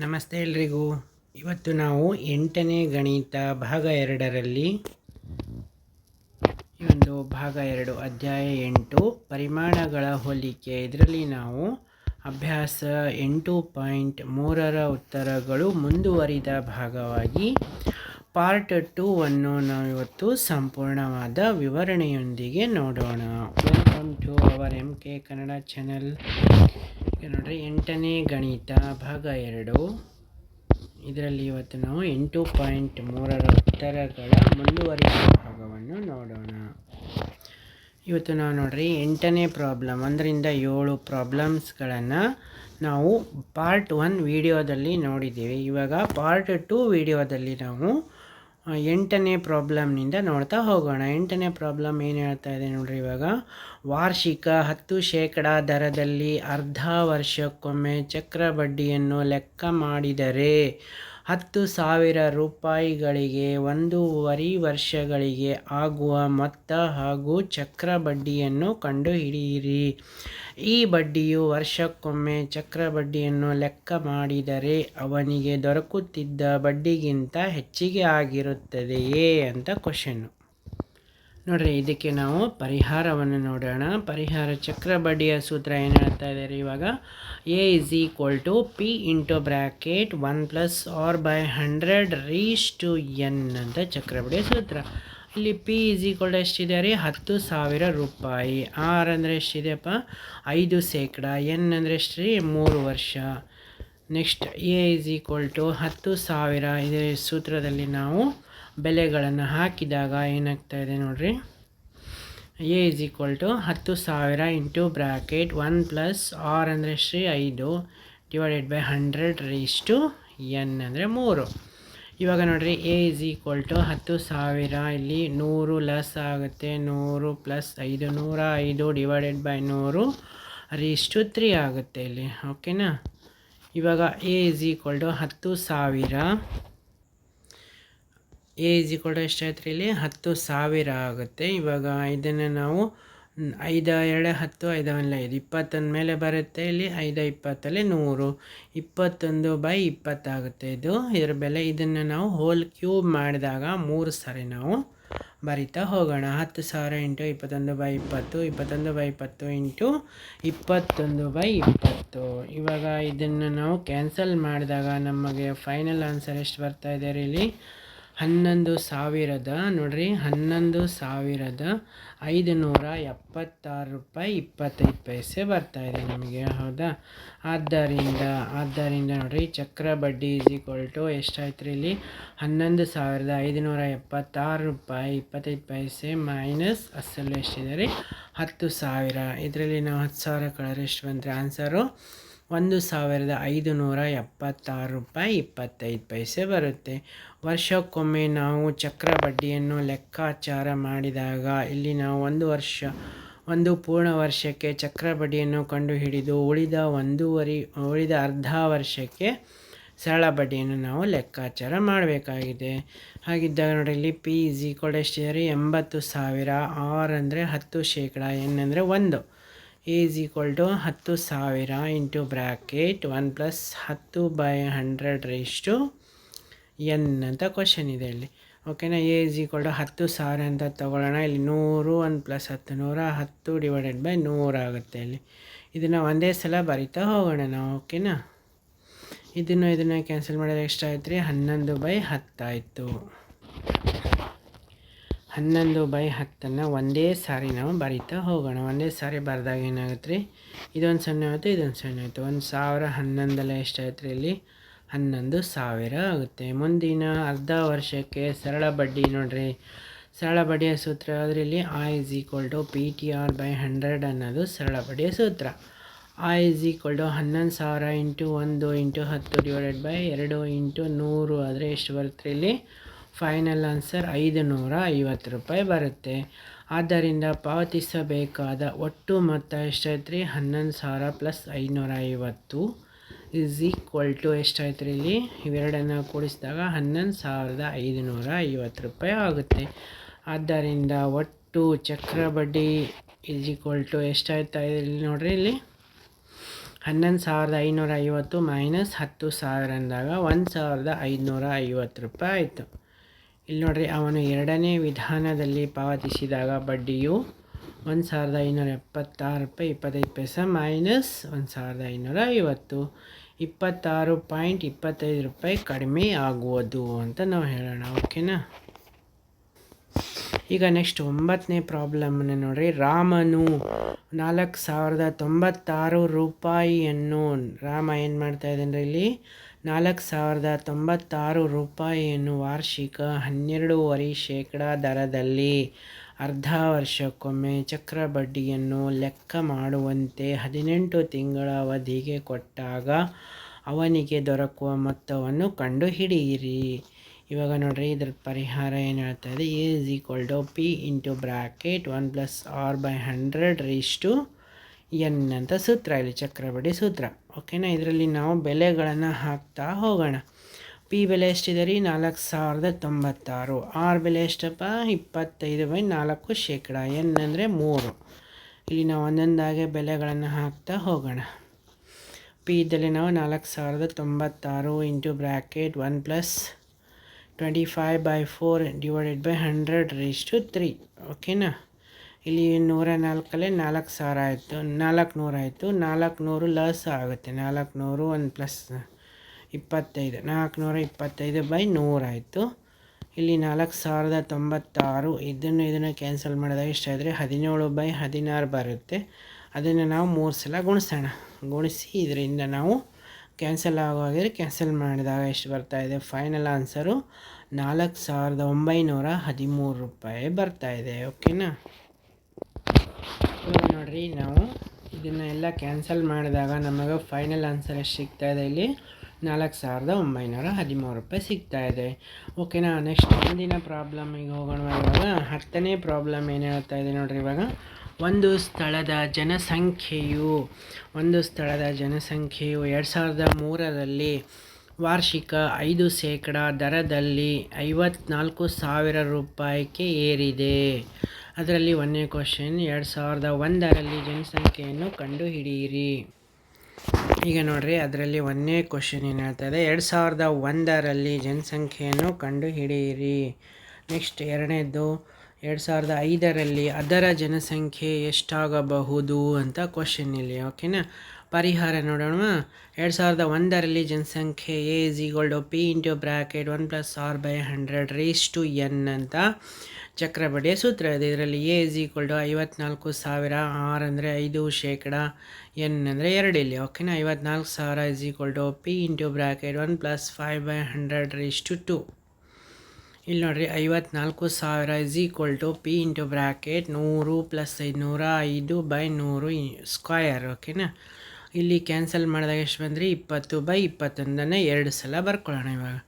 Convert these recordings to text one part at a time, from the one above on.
ನಮಸ್ತೆ ಎಲ್ರಿಗೂ. ಇವತ್ತು ನಾವು ಎಂಟನೇ ಗಣಿತ ಭಾಗ ಎರಡರಲ್ಲಿ ಈ ಒಂದು ಭಾಗ ಎರಡು, ಅಧ್ಯಾಯ ಎಂಟು, ಪರಿಮಾಣಗಳ ಹೋಲಿಕೆ. ಇದರಲ್ಲಿ ನಾವು ಅಭ್ಯಾಸ ಎಂಟು ಪಾಯಿಂಟ್ ಮೂರರ ಉತ್ತರಗಳು ಮುಂದುವರಿದ ಭಾಗವಾಗಿ ಪಾರ್ಟ್ ಟೂ ಅನ್ನು ನಾವು ಇವತ್ತು ಸಂಪೂರ್ಣವಾದ ವಿವರಣೆಯೊಂದಿಗೆ ನೋಡೋಣ. Welcome to our M K Kannada channel ನೋಡಿರಿ, ಎಂಟನೇ ಗಣಿತ ಭಾಗ ಎರಡು. ಇದರಲ್ಲಿ ಇವತ್ತು ನಾವು ಎಂಟು ಪಾಯಿಂಟ್ ಮೂರರ ಉತ್ತರಗಳ ಮುಂದುವರಿದ ಭಾಗವನ್ನು ನೋಡೋಣ. ಇವತ್ತು ನಾವು ನೋಡ್ರಿ, ಎಂಟನೇ ಪ್ರಾಬ್ಲಮ್ ಒಂದರಿಂದ ಏಳು ಪ್ರಾಬ್ಲಮ್ಸ್ಗಳನ್ನು ನಾವು ಪಾರ್ಟ್ ಒನ್ ವಿಡಿಯೋದಲ್ಲಿ ನೋಡಿದ್ದೀವಿ. ಇವಾಗ ಪಾರ್ಟ್ ಟು ವಿಡಿಯೋದಲ್ಲಿ ನಾವು ಎಂಟನೇ ಪ್ರಾಬ್ಲಮ್ನಿಂದ ನೋಡ್ತಾ ಹೋಗೋಣ. ಎಂಟನೇ ಪ್ರಾಬ್ಲಮ್ ಏನು ಹೇಳ್ತಾ ಇದೆ ನೋಡ್ರಿ ಇವಾಗ? ವಾರ್ಷಿಕ ಹತ್ತು ಶೇಕಡ ದರದಲ್ಲಿ ಅರ್ಧ ವರ್ಷಕ್ಕೊಮ್ಮೆ ಚಕ್ರ ಬಡ್ಡಿಯನ್ನು ಲೆಕ್ಕ ಮಾಡಿದರೆ ಹತ್ತು ಸಾವಿರ ರೂಪಾಯಿಗಳಿಗೆ ಒಂದೂವರೆ ವರ್ಷಗಳಿಗೆ ಆಗುವ ಮೊತ್ತ ಹಾಗೂ ಚಕ್ರ ಬಡ್ಡಿಯನ್ನು ಕಂಡುಹಿಡಿಯಿರಿ. ಈ ಬಡ್ಡಿಯು ವರ್ಷಕ್ಕೊಮ್ಮೆ ಚಕ್ರ ಬಡ್ಡಿಯನ್ನು ಲೆಕ್ಕ ಮಾಡಿದರೆ ಅವನಿಗೆ ದೊರಕುತ್ತಿದ್ದ ಬಡ್ಡಿಗಿಂತ ಹೆಚ್ಚಿಗೆ ಆಗಿರುತ್ತದೆಯೇ? ಅಂತ ಕ್ವಶನ್ನು ನೋಡ್ರಿ, ಇದಕ್ಕೆ ನಾವು ಪರಿಹಾರವನ್ನು ನೋಡೋಣ. ಪರಿಹಾರ ಚಕ್ರ ಬಡ್ಡಿಯ ಸೂತ್ರ ಏನು ಹೇಳ್ತಾ ಇದ್ದಾರೆ ಇವಾಗ? A is equal to P into bracket one plus R by hundred raise to N ಅಂತ ಚಕ್ರ ಬಡ್ಡಿಯ ಸೂತ್ರ. ಇಲ್ಲಿ ಪಿ ಇಸ್ ಈಕ್ವಲ್ ಎಷ್ಟಿದೆ ರೀ? ಹತ್ತು ಸಾವಿರ ರೂಪಾಯಿ. ಆರ್ ಅಂದರೆ ಎಷ್ಟಿದೆಯಪ್ಪ? ಐದು ಶೇಕಡ. ಎನ್ ಅಂದರೆ ಎಷ್ಟು ರೀ? ಮೂರು ವರ್ಷ. Next A is equal to ಹತ್ತು ಸಾವಿರ. ಇದೇ ಸೂತ್ರದಲ್ಲಿ ನಾವು ಬೆಲೆಗಳನ್ನು ಹಾಕಿದಾಗ ಏನಾಗ್ತಾ ಇದೆ ನೋಡಿರಿ? ಎ ಇಸ್ ಈಕ್ವಲ್ ಟು ಹತ್ತು ಸಾವಿರ into bracket one plus R ಅಂದರೆ ಶ್ರೀ ಐದು divided by hundred raise to N ಅಂದರೆ ಮೂರು. ಇವಾಗ ನೋಡಿರಿ ಎ ಇಸ್ ಈಕ್ವಲ್ ಟು ಹತ್ತು ಸಾವಿರ, ಇಲ್ಲಿ ನೂರು ಲಸ್ ಆಗುತ್ತೆ, ನೂರು ಪ್ಲಸ್ ಐದು, ನೂರ ಐದು ಡಿವೈಡೆಡ್ ಬೈ ನೂರು ರೀಸ್ ಟು ತ್ರೀ ಆಗುತ್ತೆ ಇಲ್ಲಿ ಓಕೆನಾ ಇವಾಗ ಎ ಇಸ್ ಈಕ್ವಲ್ ಟು ಹತ್ತು ಸಾವಿರ ಎ ಇಸ್ ಈಕ್ವಲ್ ಟು ಎಷ್ಟಾಯ್ತು ರೀ ಇಲ್ಲಿ? ಹತ್ತು ಸಾವಿರ ಆಗುತ್ತೆ. ಇವಾಗ ಇದನ್ನು ನಾವು ಐದು ಎರಡು ಹತ್ತು, ಐದು ಒಂದು ಐದು ಇಪ್ಪತ್ತೊಂದು ಮೇಲೆ ಬರುತ್ತೆ ಇಲ್ಲಿ, ಐದು ಇಪ್ಪತ್ತಲ್ಲಿ ನೂರು. ಇಪ್ಪತ್ತೊಂದು ಬೈ ಇಪ್ಪತ್ತಾಗುತ್ತೆ ಇದು. ಇದರ ಬೆಲೆ ಇದನ್ನು ನಾವು ಹೋಲ್ ಕ್ಯೂಬ್ ಮಾಡಿದಾಗ ಮೂರು ಸಾರಿ ನಾವು ಬರಿತಾ ಹೋಗೋಣ. ಹತ್ತು ಸಾವಿರ ಇಂಟು ಇಪ್ಪತ್ತೊಂದು ಬೈ ಇಪ್ಪತ್ತು, ಇಪ್ಪತ್ತೊಂದು ಬೈ ಇಪ್ಪತ್ತು ಇಂಟು ಇಪ್ಪತ್ತೊಂದು ಬೈ ಇಪ್ಪತ್ತು. ಇವಾಗ ಇದನ್ನು ನಾವು ಕ್ಯಾನ್ಸಲ್ ಮಾಡಿದಾಗ ನಮಗೆ ಫೈನಲ್ ಆನ್ಸರ್ ಎಷ್ಟು ಬರ್ತಾ ಇದೆ ರೀ ಇಲ್ಲಿ? ಹನ್ನೊಂದು ಸಾವಿರದ ನೋಡಿರಿ, ಹನ್ನೊಂದು ಸಾವಿರದ ಐದು ನೂರ ಎಪ್ಪತ್ತಾರು ರೂಪಾಯಿ ಇಪ್ಪತ್ತೈದು ಪೈಸೆ ಬರ್ತಾ ಇದೆ ನಮಗೆ, ಹೌದಾ? ಆದ್ದರಿಂದ ಆದ್ದರಿಂದ ನೋಡಿರಿ, ಚಕ್ರ ಬಡ್ಡಿ ಈಸ್ ಈಕ್ವಲ್ ಟು ಎಷ್ಟಾಯ್ತು ರೀ ಇಲ್ಲಿ? ಹನ್ನೊಂದು ಸಾವಿರದ ಐದುನೂರ ಎಪ್ಪತ್ತಾರು ರೂಪಾಯಿ ಇಪ್ಪತ್ತೈದು ಪೈಸೆ ಮೈನಸ್ ಅಸಲು ಎಷ್ಟಿದೆ ರೀ? ಹತ್ತು ಸಾವಿರ. ಇದರಲ್ಲಿ ನಾವು ಹತ್ತು ಸಾವಿರ ಕಳೆದ್ರೆ ಎಷ್ಟು ಬಂದರೆ ಆನ್ಸರು ಒಂದು ಸಾವಿರದ ಐದು ನೂರ ಎಪ್ಪತ್ತಾರು ರೂಪಾಯಿ ಇಪ್ಪತ್ತೈದು ಪೈಸೆ ಬರುತ್ತೆ. ವರ್ಷಕ್ಕೊಮ್ಮೆ ನಾವು ಚಕ್ರ ಬಡ್ಡಿಯನ್ನು ಲೆಕ್ಕಾಚಾರ ಮಾಡಿದಾಗ ಇಲ್ಲಿ ನಾವು ಒಂದು ವರ್ಷ, ಒಂದು ಪೂರ್ಣ ವರ್ಷಕ್ಕೆ ಚಕ್ರ ಬಡ್ಡಿಯನ್ನು ಕಂಡುಹಿಡಿದು ಉಳಿದ ಒಂದೂವರೆ, ಉಳಿದ ಅರ್ಧ ವರ್ಷಕ್ಕೆ ಸರಳ ಬಡ್ಡಿಯನ್ನು ನಾವು ಲೆಕ್ಕಾಚಾರ ಮಾಡಬೇಕಾಗಿದೆ. ಹಾಗಿದ್ದಾಗ ನೋಡಿ, ಇಲ್ಲಿ ಪಿ ಇಸ್ ಈಕ್ವಲ್ ಎಷ್ಟಿದೆ ರೀ ಎಂಬತ್ತು ಸಾವಿರ, ಆರ್ ಅಂದರೆ ಹತ್ತು ಶೇಕಡ, ಎನ್ ಒಂದು. ಇಸ್ ಈಕ್ವಲ್ ಟು ಹತ್ತು ಸಾವಿರ ಇಂಟು ಬ್ರ್ಯಾಕೆಟ್ ಒನ್ ಪ್ಲಸ್ ಹತ್ತು by hundred raise to N ಅಂತ ಕ್ವಶನ್ ಇದೆ ಇಲ್ಲಿ. ಓಕೆನಾ ಎ ಇಸ್ ಈಕ್ವಲ್ ಟು ಹತ್ತು ಸಾವಿರ ಅಂತ ತಗೊಳ್ಳೋಣ. ಇಲ್ಲಿ ನೂರು ಒನ್ ಪ್ಲಸ್ ಹತ್ತು ನೂರ, ಹತ್ತು ಡಿವೈಡೆಡ್ ಬೈ ನೂರು ಆಗುತ್ತೆ ಇಲ್ಲಿ. ಇದನ್ನು ಒಂದೇ ಸಲ ಬರಿತಾ ಹೋಗೋಣ ನಾವು ಓಕೆನಾ ಇದನ್ನು ಇದನ್ನು ಕ್ಯಾನ್ಸಲ್ ಮಾಡಿದ್ರೆ ಎಷ್ಟಾಯ್ತು ರೀ ಹನ್ನೊಂದು ಬೈ ಹತ್ತಾಯಿತು. ಹನ್ನೊಂದು ಬೈ ಹತ್ತನ್ನು ಒಂದೇ ಸಾರಿ ನಾವು ಬರಿತಾ ಹೋಗೋಣ. ಒಂದೇ ಸಾರಿ ಬರೆದಾಗ ಏನಾಗುತ್ತೆ ರೀ? ಇದೊಂದು ಸೊನ್ನೆ ಆಯಿತು ಇದೊಂದು ಸೊನ್ನೆ ಆಯಿತು ಒಂದು ಸಾವಿರ ಹನ್ನೊಂದಲ್ಲ ಎಷ್ಟಾಯ್ತು ರೀ ಇಲ್ಲಿ? ಹನ್ನೊಂದು ಸಾವಿರ ಆಗುತ್ತೆ. ಮುಂದಿನ ಅರ್ಧ ವರ್ಷಕ್ಕೆ ಸರಳ ಬಡ್ಡಿ ನೋಡಿರಿ. ಸರಳ ಬಡ್ಡಿಯ ಸೂತ್ರ ಆದರೆ ಇಲ್ಲಿ? A is equal to P T R by hundred ಅನ್ನೋದು ಸರಳ ಬಡ್ಡಿಯ ಸೂತ್ರ. ಐ ಇಸ್ ಈಕ್ವಲ್ ಟು ಹನ್ನೊಂದು ಸಾವಿರ ಇಂಟು ಒಂದು ಇಂಟು ಹತ್ತು ಡಿವೈಡೆಡ್ ಬೈ ಎರಡು ಇಂಟು ನೂರು ಆದರೆ ಎಷ್ಟು ಬರುತ್ತೆ ಇಲ್ಲಿ? ಫೈನಲ್ ಆನ್ಸರ್ ಐದು ನೂರ ಐವತ್ತು ರೂಪಾಯಿ ಬರುತ್ತೆ. ಆದ್ದರಿಂದ ಪಾವತಿಸಬೇಕಾದ ಒಟ್ಟು ಮೊತ್ತ ಎಷ್ಟಾಯ್ತು ರೀ ಹನ್ನೊಂದು ಸಾವಿರ ಪ್ಲಸ್ ಐನೂರ ಐವತ್ತು ಇಸ್ ಈಕ್ವಲ್ ಟು ಎಷ್ಟಾಯ್ತು ರೀ ಇಲ್ಲಿ? ಇವೆರಡನ್ನು ಕೂಡಿಸಿದಾಗ ಹನ್ನೊಂದು ಸಾವಿರದ ಐದುನೂರ ಐವತ್ತು ರೂಪಾಯಿ ಆಗುತ್ತೆ. ಆದ್ದರಿಂದ ಒಟ್ಟು ಚಕ್ರ ಬಡ್ಡಿ ಇಸ್ ಈಕ್ವಲ್ ಟು ಎಷ್ಟಾಯ್ತಾ ಇಲ್ಲಿ ನೋಡಿರಿ ಇಲ್ಲಿ? ಹನ್ನೊಂದು ಸಾವಿರದ ಐನೂರ ಐವತ್ತು ಮೈನಸ್ ಹತ್ತು ಸಾವಿರ ಅಂದಾಗ ಒಂದು ಸಾವಿರದ ಐದುನೂರ ಐವತ್ತು ರೂಪಾಯಿ ಆಯಿತು. ಇಲ್ಲಿ ನೋಡಿರಿ, ಅವನು ಎರಡನೇ ವಿಧಾನದಲ್ಲಿ ಪಾವತಿಸಿದಾಗ ಬಡ್ಡಿಯು ಒಂದು ಸಾವಿರದ ಐನೂರ ಎಪ್ಪತ್ತಾರು ರೂಪಾಯಿ ಇಪ್ಪತ್ತೈದು ಪೈಸೆ ಮೈನಸ್ ಒಂದು ಸಾವಿರದ ಐನೂರ ಐವತ್ತು. ಇಪ್ಪತ್ತಾರು ಪಾಯಿಂಟ್ ಇಪ್ಪತ್ತೈದು ರೂಪಾಯಿ ಕಡಿಮೆ ಆಗುವುದು ಅಂತ ನಾವು ಹೇಳೋಣ, ಓಕೆನಾ? ಈಗ ನೆಕ್ಸ್ಟ್ ಒಂಬತ್ತನೇ ಪ್ರಾಬ್ಲಮ್ನ ನೋಡಿರಿ, ರಾಮನು ನಾಲ್ಕು ಸಾವಿರದ ತೊಂಬತ್ತಾರು ರೂಪಾಯಿಯನ್ನು, ರಾಮ ಏನು ಮಾಡ್ತಾ ಇದ್ದಾನೆ ಇಲ್ಲಿ? ನಾಲ್ಕು ಸಾವಿರದ ತೊಂಬತ್ತಾರು ರೂಪಾಯಿಯನ್ನು ವಾರ್ಷಿಕ ಹನ್ನೆರಡೂವರೆ ಶೇಕಡಾ ದರದಲ್ಲಿ ಅರ್ಧ ವರ್ಷಕ್ಕೊಮ್ಮೆ ಚಕ್ರ ಬಡ್ಡಿಯನ್ನು ಲೆಕ್ಕ ಮಾಡುವಂತೆ ಹದಿನೆಂಟು ತಿಂಗಳ ಅವಧಿಗೆ ಕೊಟ್ಟಾಗ ಅವನಿಗೆ ದೊರಕುವ ಮೊತ್ತವನ್ನು ಕಂಡುಹಿಡಿಯಿರಿ. ಇವಾಗ ನೋಡಿರಿ, ಇದ್ರ ಪರಿಹಾರ ಏನು ಹೇಳ್ತಾ ಇದೆ? Is equal to P into bracket one plus R by hundred raise to N ಅಂತ ಸೂತ್ರ, ಇಲ್ಲಿ ಚಕ್ರಬಡಿ ಸೂತ್ರ. ಓಕೆನಾ? ಇದರಲ್ಲಿ ನಾವು ಬೆಲೆಗಳನ್ನು ಹಾಕ್ತಾ ಹೋಗೋಣ. ಪಿ ಬೆಲೆ ಎಷ್ಟಿದೆ ರೀ ನಾಲ್ಕು ಸಾವಿರದ ತೊಂಬತ್ತಾರು. ಆರ್ ಬೆಲೆ ಎಷ್ಟಪ್ಪ? ಇಪ್ಪತ್ತೈದು ಬೈ ನಾಲ್ಕು ಶೇಕಡ. ಎನ್ ಅಂದರೆ ಮೂರು. ಇಲ್ಲಿ ನಾವು ಒಂದೊಂದಾಗೆ ಬೆಲೆಗಳನ್ನು ಹಾಕ್ತಾ ಹೋಗೋಣ. ಪಿ ಇದ್ದಲ್ಲಿ ನಾವು ನಾಲ್ಕು ಸಾವಿರದ ತೊಂಬತ್ತಾರು into bracket one plus twenty five by four divided by hundred raise to three. ಓಕೆನಾ? ಇಲ್ಲಿ ನೂರ ನಾಲ್ಕಲ್ಲಿ ನಾಲ್ಕು ಸಾವಿರ ಆಯಿತು. ನಾಲ್ಕು ನೂರು ಆಯಿತು. ನಾಲ್ಕು ನೂರು ಲಸ್ ಆಗುತ್ತೆ. ನಾಲ್ಕು ನೂರು ಒಂದು ಪ್ಲಸ್ ಇಪ್ಪತ್ತೈದು. ನಾಲ್ಕುನೂರ ಇಪ್ಪತ್ತೈದು ಬೈ ನೂರಾಯಿತು ಇಲ್ಲಿ ನಾಲ್ಕು ಸಾವಿರದ ತೊಂಬತ್ತಾರು. ಇದನ್ನು ಇದನ್ನು ಕ್ಯಾನ್ಸಲ್ ಮಾಡಿದಾಗ ಎಷ್ಟಾದರೆ ಹದಿನೇಳು ಬೈ ಹದಿನಾರು ಬರುತ್ತೆ. ಅದನ್ನು ನಾವು ಮೂರು ಸಲ ಗುಣಿಸೋಣ. ಗುಣಿಸಿ ಇದರಿಂದ ನಾವು ಕ್ಯಾನ್ಸಲ್ ಆಗೋಗಿದ್ರೆ ಕ್ಯಾನ್ಸಲ್ ಮಾಡಿದಾಗ ಎಷ್ಟು ಬರ್ತಾ ಇದೆ? ಫೈನಲ್ ಆನ್ಸರು ನಾಲ್ಕು ಸಾವಿರದ ಒಂಬೈನೂರ ಹದಿಮೂರು ರೂಪಾಯಿ ಬರ್ತಾ ಇದೆ. ಓಕೆನಾ? ನೋಡಿರಿ ನಾವು. ಇದನ್ನು ಎಲ್ಲ ಕ್ಯಾನ್ಸಲ್ ಮಾಡಿದಾಗ ನಮಗೆ ಫೈನಲ್ ಆನ್ಸರ್ ಎಷ್ಟು ಸಿಗ್ತಾ ಇದೆ ಇಲ್ಲಿ? ನಾಲ್ಕು ಸಾವಿರದ ಒಂಬೈನೂರ ಹದಿಮೂರು ರೂಪಾಯಿ ಸಿಗ್ತಾ ಇದೆ. ಓಕೆನಾ ನೆಕ್ಸ್ಟ್ ಮುಂದಿನ ಪ್ರಾಬ್ಲಮಿಗೆ ಹೋಗೋಣ ಇವಾಗ. ಹತ್ತನೇ ಪ್ರಾಬ್ಲಮ್ ಏನು ಹೇಳ್ತಾ ಇದೆ ನೋಡಿರಿ ಇವಾಗ? ಒಂದು ಸ್ಥಳದ ಜನಸಂಖ್ಯೆಯು, ಒಂದು ಸ್ಥಳದ ಜನಸಂಖ್ಯೆಯು ಎರಡು ಸಾವಿರದ ಮೂರರಲ್ಲಿ ವಾರ್ಷಿಕ ಐದು ಶೇಕಡ ದರದಲ್ಲಿ ಐವತ್ನಾಲ್ಕು ಸಾವಿರ ರೂಪಾಯಿಗೆ ಏರಿದೆ. ಅದರಲ್ಲಿ ಒಂದನೇ ಕ್ವಶನ್ ಎರಡು ಸಾವಿರದ ಒಂದರಲ್ಲಿ ಜನಸಂಖ್ಯೆಯನ್ನು ಕಂಡುಹಿಡಿಯಿರಿ. ಈಗ ನೋಡಿರಿ, ಅದರಲ್ಲಿ ಒಂದನೇ ಕ್ವಶನ್ ಏನು ಹೇಳ್ತಾ ಎರಡು ಸಾವಿರದ ಒಂದರಲ್ಲಿ ಜನಸಂಖ್ಯೆಯನ್ನು ಕಂಡುಹಿಡಿಯಿರಿ. ನೆಕ್ಸ್ಟ್ ಎರಡನೇದು, ಎರಡು ಸಾವಿರದ ಐದರಲ್ಲಿ ಅದರ ಜನಸಂಖ್ಯೆ ಎಷ್ಟಾಗಬಹುದು ಅಂತ ಕ್ವಶನ್ ಇಲ್ಲಿ ಓಕೆನಾ ಪರಿಹಾರ ನೋಡೋಣ ಎರಡು ಸಾವಿರದ ಒಂದರಲ್ಲಿ ಜನಸಂಖ್ಯೆ A is equal P into bracket one plus R by hundred raise to N ಅಂತ ಚಕ್ರಬಡಿಯ ಸೂತ್ರ ಇದೆ. ಇದರಲ್ಲಿ ಎ ಇಸ್ ಈಕ್ವಲ್ ಟು ಐವತ್ನಾಲ್ಕು ಸಾವಿರ ಆರ್ ಅಂದರೆ ಐದು ಶೇಕಡ ಎನ್ ಅಂದರೆ ಎರಡು ಇಲ್ಲಿ. ಓಕೆನಾ ಐವತ್ನಾಲ್ಕು ಸಾವಿರ is equal P into bracket one plus five by hundred raise to two ಇಲ್ಲಿ ನೋಡಿರಿ, ಐವತ್ನಾಲ್ಕು ಸಾವಿರ is equal to P into bracket ನೂರು ಪ್ಲಸ್ ಐದುನೂರ ಐದು ಬೈ ನೂರು ಸ್ಕ್ವಯರ್ ಓಕೆನಾ ಇಲ್ಲಿ ಕ್ಯಾನ್ಸಲ್ ಮಾಡಿದಾಗ ಎಷ್ಟು ಬಂದರೆ? ಇಪ್ಪತ್ತು ಬೈ ಇಪ್ಪತ್ತೊಂದನ್ನು ಎರಡು ಸಲ ಬರ್ಕೊಳ್ಳೋಣ ಇವಾಗ.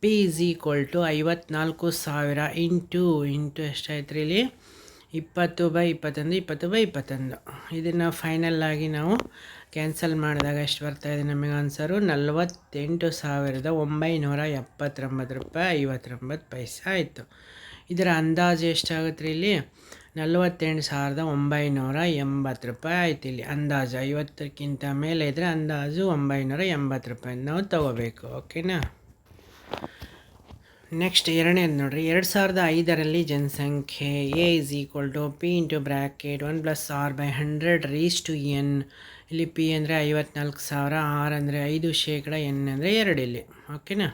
ಪಿ ಇಸ್ ಈಕ್ವಲ್ ಟು ಐವತ್ನಾಲ್ಕು ಸಾವಿರ ಇಂಟು ಇಂಟು ಎಷ್ಟಾಯ್ತು ರೀ ಇಲ್ಲಿ? ಇಪ್ಪತ್ತು ಬೈ ಇಪ್ಪತ್ತೊಂದು, ಇಪ್ಪತ್ತು ಬೈ ಇಪ್ಪತ್ತೊಂದು. ಇದನ್ನು ಫೈನಲ್ ಆಗಿ ನಾವು ಕ್ಯಾನ್ಸಲ್ ಮಾಡಿದಾಗ ಎಷ್ಟು ಬರ್ತಾ ಇದೆ ನಮಗೆ ಆನ್ಸರು ನಲವತ್ತೆಂಟು ಸಾವಿರದ ಒಂಬೈನೂರ ಎಪ್ಪತ್ತೊಂಬತ್ತು ರೂಪಾಯಿ ಐವತ್ತೊಂಬತ್ತು ಪೈಸೆ ಆಯಿತು. ಇದರ ಅಂದಾಜು ಎಷ್ಟಾಗುತ್ತೆ ರೀ ಇಲ್ಲಿ? ನಲವತ್ತೆಂಟು ಸಾವಿರದ ಒಂಬೈನೂರ ಎಂಬತ್ತು ರೂಪಾಯಿ ಆಯ್ತು ಇಲ್ಲಿ. ಅಂದಾಜು ಐವತ್ತಕ್ಕಿಂತ ಮೇಲೆ ಇದ್ದರೆ ಅಂದಾಜು ಒಂಬೈನೂರ ಎಂಬತ್ತು ರೂಪಾಯಿ ನಾವು ತಗೋಬೇಕು, ಓಕೆನಾ? ನೆಕ್ಸ್ಟ್ ಎರಡನೇದು ನೋಡಿರಿ. ಎರಡು ಸಾವಿರದ ಐದರಲ್ಲಿ ಜನಸಂಖ್ಯೆ A is equal to P into bracket one plus R by hundred raise to N ಇಲ್ಲಿ ಪಿ ಅಂದರೆ ಐವತ್ನಾಲ್ಕು ಸಾವಿರ ಆರ್ ಅಂದರೆ ಐದು ಶೇಕಡ ಎನ್ ಅಂದರೆ ಎರಡು ಇಲ್ಲಿ, ಓಕೆನಾ?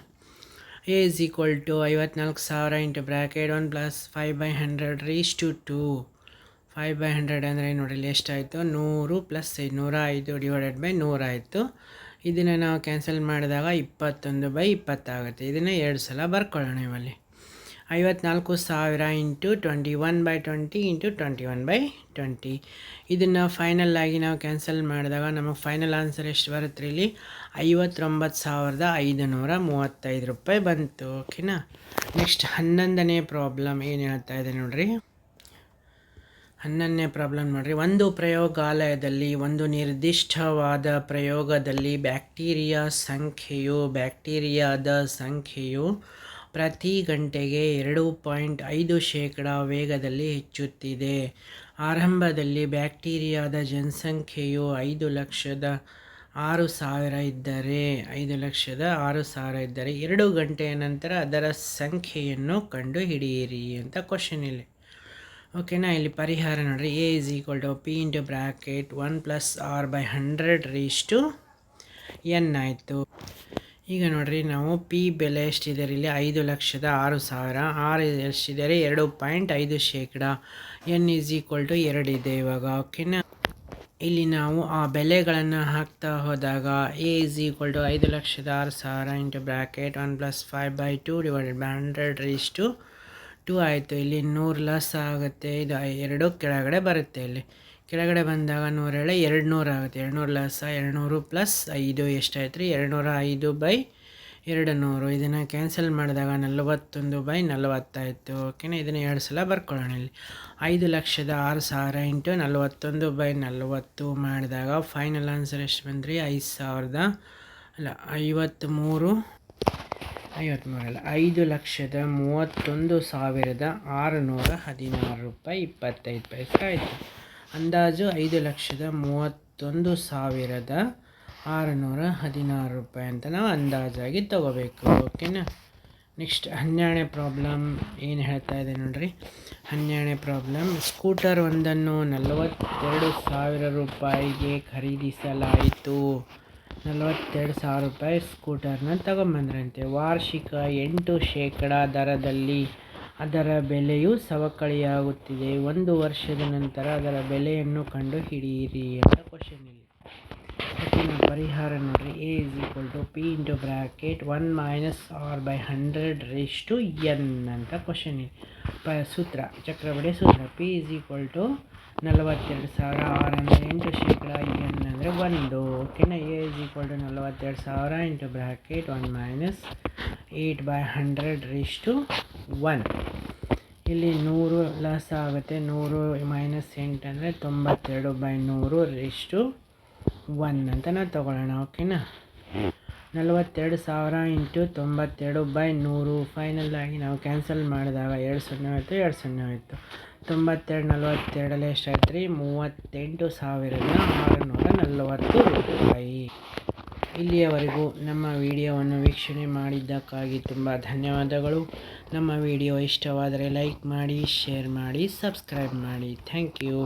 ಇಸ್ ಈಕ್ವಲ್ ಟು ಐವತ್ನಾಲ್ಕು ಸಾವಿರ into bracket one plus five by hundred raise to two two five hundred ಅಂದರೆ ನೋಡಿ ಎಷ್ಟಾಯಿತು? ನೂರು ಪ್ಲಸ್ ನೂರ ಐದು ಡಿವೈಡೆಡ್ ಬೈ ನೂರಾಯಿತು ಇದನ್ನು ನಾವು ಕ್ಯಾನ್ಸಲ್ ಮಾಡಿದಾಗ ಇಪ್ಪತ್ತೊಂದು ಬೈ ಇಪ್ಪತ್ತಾಗುತ್ತೆ. ಇದನ್ನು ಎರಡು ಸಲ ಬರ್ಕೊಳ್ಳೋಣ ಇವಲ್ಲಿ ಐವತ್ನಾಲ್ಕು ಸಾವಿರ into twenty one by twenty into twenty one by twenty. ಇದನ್ನು ಫೈನಲ್ ಆಗಿ ನಾವು ಕ್ಯಾನ್ಸಲ್ ಮಾಡಿದಾಗ ನಮಗೆ ಫೈನಲ್ ಆನ್ಸರ್ ಎಷ್ಟು ಬರುತ್ತೆ ಇಲ್ಲಿ? ಐವತ್ತೊಂಬತ್ತು ಸಾವಿರದ ಐದುನೂರ ಮೂವತ್ತೈದು ರೂಪಾಯಿ ಬಂತು ಓಕೆನಾ ನೆಕ್ಸ್ಟ್ ಹನ್ನೊಂದನೇ ಪ್ರಾಬ್ಲಮ್ ಏನು ಹೇಳ್ತಾ ಇದೆ ನೋಡಿರಿ? ಹನ್ನೊಂದನೇ ಪ್ರಾಬ್ಲಮ್ ನೋಡಿರಿ. ಒಂದು ಪ್ರಯೋಗಾಲಯದಲ್ಲಿ, ಒಂದು ನಿರ್ದಿಷ್ಟವಾದ ಪ್ರಯೋಗದಲ್ಲಿ ಬ್ಯಾಕ್ಟೀರಿಯಾ ಸಂಖ್ಯೆಯು, ಬ್ಯಾಕ್ಟೀರಿಯಾದ ಸಂಖ್ಯೆಯು ಪ್ರತಿ ಗಂಟೆಗೆ ಎರಡು ಪಾಯಿಂಟ್ ಐದು ಶೇಕಡ ವೇಗದಲ್ಲಿ ಹೆಚ್ಚುತ್ತಿದೆ. ಆರಂಭದಲ್ಲಿ ಬ್ಯಾಕ್ಟೀರಿಯಾದ ಜನಸಂಖ್ಯೆಯು ಐದು ಲಕ್ಷದ ಆರು ಸಾವಿರ ಇದ್ದರೆ, ಐದು ಲಕ್ಷದ ಆರು ಸಾವಿರ ಇದ್ದರೆ ಎರಡು ಗಂಟೆಯ ನಂತರ ಅದರ ಸಂಖ್ಯೆಯನ್ನು ಕಂಡು ಹಿಡಿಯಿರಿ ಅಂತ ಕ್ವಶನ್ ಇಲ್ಲಿ. ಓಕೆನಾ ಇಲ್ಲಿ ಪರಿಹಾರ ನೋಡಿರಿ. A is equal to P into bracket one plus R by hundred raise to N ಆಯಿತು. ಈಗ ನೋಡಿರಿ, ನಾವು ಪಿ ಬೆಲೆ ಎಷ್ಟಿದೆ ಇಲ್ಲಿ ಐದು ಲಕ್ಷದ ಆರು ಸಾವಿರ ಆರ್ ಎಷ್ಟಿದ್ದಾರೆ ಎರಡು ಪಾಯಿಂಟ್ ಐದು ಶೇಕಡ. ಎನ್ ಈಸ್ ಈಕ್ವಲ್ ಟು ಎರಡಿದೆ ಇವಾಗ ಓಕೆನಾ ಇಲ್ಲಿ ನಾವು ಆ ಬೆಲೆಗಳನ್ನು ಹಾಕ್ತಾ ಹೋದಾಗ ಎ ಇಸ್ ಈಕ್ವಲ್ ಟು ಐದು ಲಕ್ಷದ ಆರು ಸಾವಿರ into bracket one plus five by two divided by hundred raise to two ಆಯಿತು. ಇಲ್ಲಿ ನೂರು ಲಸ್ ಆಗುತ್ತೆ. ಇದು ಎರಡು ಕೆಳಗಡೆ ಬರುತ್ತೆ ಇಲ್ಲಿ. ಕೆಳಗಡೆ ಬಂದಾಗ ನೂರೇಳೆ ಎರಡು ನೂರು ಆಗುತ್ತೆ. ಎರಡು ನೂರು ಲಸ ಎರಡು ನೂರು ಪ್ಲಸ್ ಐದು ಎಷ್ಟಾಯ್ತು ರೀ ಎರಡು ನೂರ ಐದು ಬೈ ಎರಡು ನೂರು ಇದನ್ನು ಕ್ಯಾನ್ಸಲ್ ಮಾಡಿದಾಗ ನಲವತ್ತೊಂದು ಬೈ ನಲವತ್ತಾಯಿತು. ಓಕೆನಾ? ಇದನ್ನು ಎರಡು ಸಲ ಬರ್ಕೊಳ್ಳೋಣ ಇಲ್ಲಿ. ಐದು ಲಕ್ಷದ ಆರು ಸಾವಿರ ಇಂಟು ನಲವತ್ತೊಂದು ಬೈ ನಲವತ್ತು ಮಾಡಿದಾಗ ಫೈನಲ್ ಆನ್ಸರ್ ಎಷ್ಟು ಬಂದ್ರಿ? ಐದು ಸಾವಿರದ ಅಲ್ಲ, ಐವತ್ತ್ಮೂರು. ಐವತ್ತ್ಮೂರಲ್ಲ ಐದು ಲಕ್ಷದ ಮೂವತ್ತೊಂದು ಸಾವಿರದ ಆರುನೂರ ಹದಿನಾರು ರೂಪಾಯಿ ಇಪ್ಪತ್ತೈದು ಪೈಸೆ ಆಯಿತು. ಅಂದಾಜು ಐದು ಲಕ್ಷದ ಮೂವತ್ತೊಂದು ಸಾವಿರದ ಆರುನೂರ ಹದಿನಾರು ರೂಪಾಯಿ ಅಂತ ನಾವು ಅಂದಾಜಾಗಿ ತಗೋಬೇಕು, ಓಕೆನಾ? ನೆಕ್ಸ್ಟ್ ಹನ್ನೆರಡನೇ ಪ್ರಾಬ್ಲಮ್ ಏನು ಹೇಳ್ತಾ ಇದೆ ನೋಡಿರಿ. ಹನ್ನೆರಡನೇ ಪ್ರಾಬ್ಲಮ್ ಸ್ಕೂಟರ್ ಒಂದನ್ನು ನಲವತ್ತೆರಡು ಸಾವಿರ ರೂಪಾಯಿಗೆ ಖರೀದಿಸಲಾಯಿತು. ನಲವತ್ತೆರಡು ಸಾವಿರ ರೂಪಾಯಿ ಸ್ಕೂಟರ್ನ ತಗೊಂಬಂದ್ರಂತೆ. ವಾರ್ಷಿಕ ಎಂಟು ಶೇಕಡ ದರದಲ್ಲಿ ಅದರ ಬೆಲೆಯು ಸವಕಳಿಯಾಗುತ್ತಿದೆ. ಒಂದು ವರ್ಷದ ನಂತರ ಅದರ ಬೆಲೆಯನ್ನು ಕಂಡು ಹಿಡಿಯಿರಿ ಅಂತ ಕ್ವಶನ್ ಇಲ್ಲಿ. ಓಕೆನ ಪರಿಹಾರ ನೋಡ್ರಿ. A is equal to P into bracket one minus R by hundred raise to N ಅಂತ ಕ್ವಶನ್ ಪ, ಸೂತ್ರ ಚಕ್ರಬಡಿ ಸೂತ್ರ. ಪಿ ಇಸ್ ಈಕ್ವಲ್ ಟು ನಲವತ್ತೆರಡು ಸಾವಿರ ಆರ್ ಅಂದರೆ ಎಂಟು ಶೇಕಡ ಎನ್ ಅಂದರೆ ಒಂದು. ಓಕೆನಾ ಎ ಇಸ್ ಈಕ್ವಲ್ ಟು ನಲವತ್ತೆರಡು ಸಾವಿರ into bracket one minus eight by hundred raise to one ಇಲ್ಲಿ ನೂರು ಲಾಸ್ ಆಗುತ್ತೆ. ನೂರು ಮೈನಸ್ ಎಂಟು ಅಂದರೆ ತೊಂಬತ್ತೆರಡು ಬೈ ನೂರು ರೇಸ್ಟು ಒನ್ ಅಂತ ನಾವು ತೊಗೊಳ್ಳೋಣ, ಓಕೆನಾ? ನಲವತ್ತೆರಡು ಸಾವಿರ ಇಂಟು ತೊಂಬತ್ತೆರಡು ಬೈ ನೂರು. ಫೈನಲ್ ಆಗಿ ನಾವು ಕ್ಯಾನ್ಸಲ್ ಮಾಡಿದಾಗ ಎರಡು ಸೊನ್ನೆ ಆಯಿತು, ಎರಡು ಸೊನ್ನೆ ಆಯಿತು. ತೊಂಬತ್ತೆರಡು, ನಲವತ್ತೆರಡಲ್ಲಿ ಎಷ್ಟಾಯ್ತು ರೀ ಮೂವತ್ತೆಂಟು ಸಾವಿರದ ಆರುನೂರ ನಲವತ್ತು ರೂಪಾಯಿ. ಇಲ್ಲಿಯವರೆಗೂ ನಮ್ಮ ವಿಡಿಯೋವನ್ನು ವೀಕ್ಷಣೆ ಮಾಡಿದ್ದಕ್ಕಾಗಿ ತುಂಬ ಧನ್ಯವಾದಗಳು. ನಮ್ಮ ವಿಡಿಯೋ ಇಷ್ಟವಾದರೆ ಲೈಕ್ ಮಾಡಿ, ಶೇರ್ ಮಾಡಿ, ಸಬ್ಸ್ಕ್ರೈಬ್ ಮಾಡಿ. Thank you.